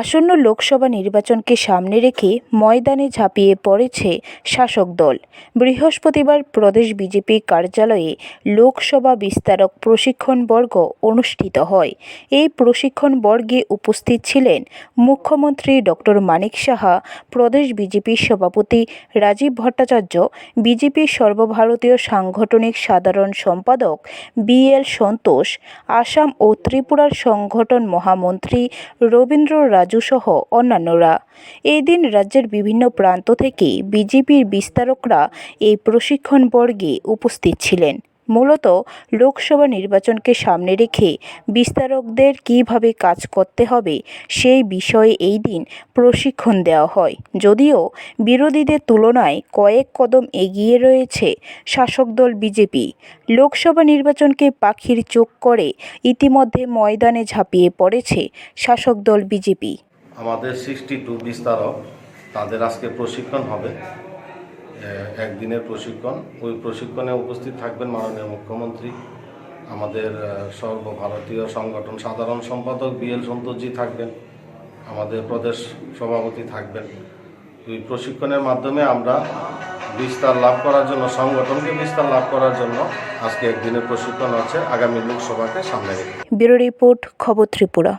আসন্ন লোকসভা নির্বাচনকে সামনে রেখে ময়দানে ঝাঁপিয়ে পড়েছে শাসক দল। বৃহস্পতিবার প্রদেশ বিজেপি কার্যালয়ে লোকসভা বিস্তারক প্রশিক্ষণ বর্গ অনুষ্ঠিত হয়। এই প্রশিক্ষণ বর্গে উপস্থিত ছিলেন মুখ্যমন্ত্রী ডক্টর মানিক সাহা, প্রদেশ বিজেপির সভাপতি রাজীব ভট্টাচার্য বিজেপির সর্বভারতীয় সাংগঠনিক সাধারণ সম্পাদক বি এল সন্তোষ, আসাম ও ত্রিপুরার সংগঠন মহামন্ত্রী রবীন্দ্র রাজু সহ অন্যান্যরা। এই দিন রাজ্যের বিভিন্ন প্রান্ত থেকে বিজেপির বিস্তারকরা এই প্রশিক্ষণ বর্গে উপস্থিত ছিলেন। মূলত লোকসভা নির্বাচনকে সামনে রেখে বিস্তারকদের কীভাবে কাজ করতে হবে, সেই বিষয়ে এই দিন প্রশিক্ষণ দেওয়া হয়। যদিও বিরোধীদের তুলনায় কয়েক কদম এগিয়ে রয়েছে শাসক দল বিজেপি। লোকসভা নির্বাচনকে পাখির চোখ করে ইতিমধ্যে ময়দানে ঝাঁপিয়ে পড়েছে শাসক দল বিজেপি। আমাদের সিক্সটি টু বিস্তারক, তাদের আজকে প্রশিক্ষণ হবে। একদিনের প্রশিক্ষণ। ওই প্রশিক্ষণে উপস্থিত থাকবেন মাননীয় মুখ্যমন্ত্রী, আমাদের সর্বভারতীয় সংগঠন সাধারণ সম্পাদক বিএল সন্তোষজি থাকবেন, আমাদের প্রদেশ সভাপতি থাকবেন। ওই প্রশিক্ষণের মাধ্যমে আমরা বিস্তার লাভ করার জন্য, সংগঠনকে বিস্তার লাভ করার জন্য আজকে একদিনের প্রশিক্ষণ আছে, আগামী লোকসভাকে সামনে রেখে। ব্যুরো রিপোর্ট, খবর ত্রিপুরা।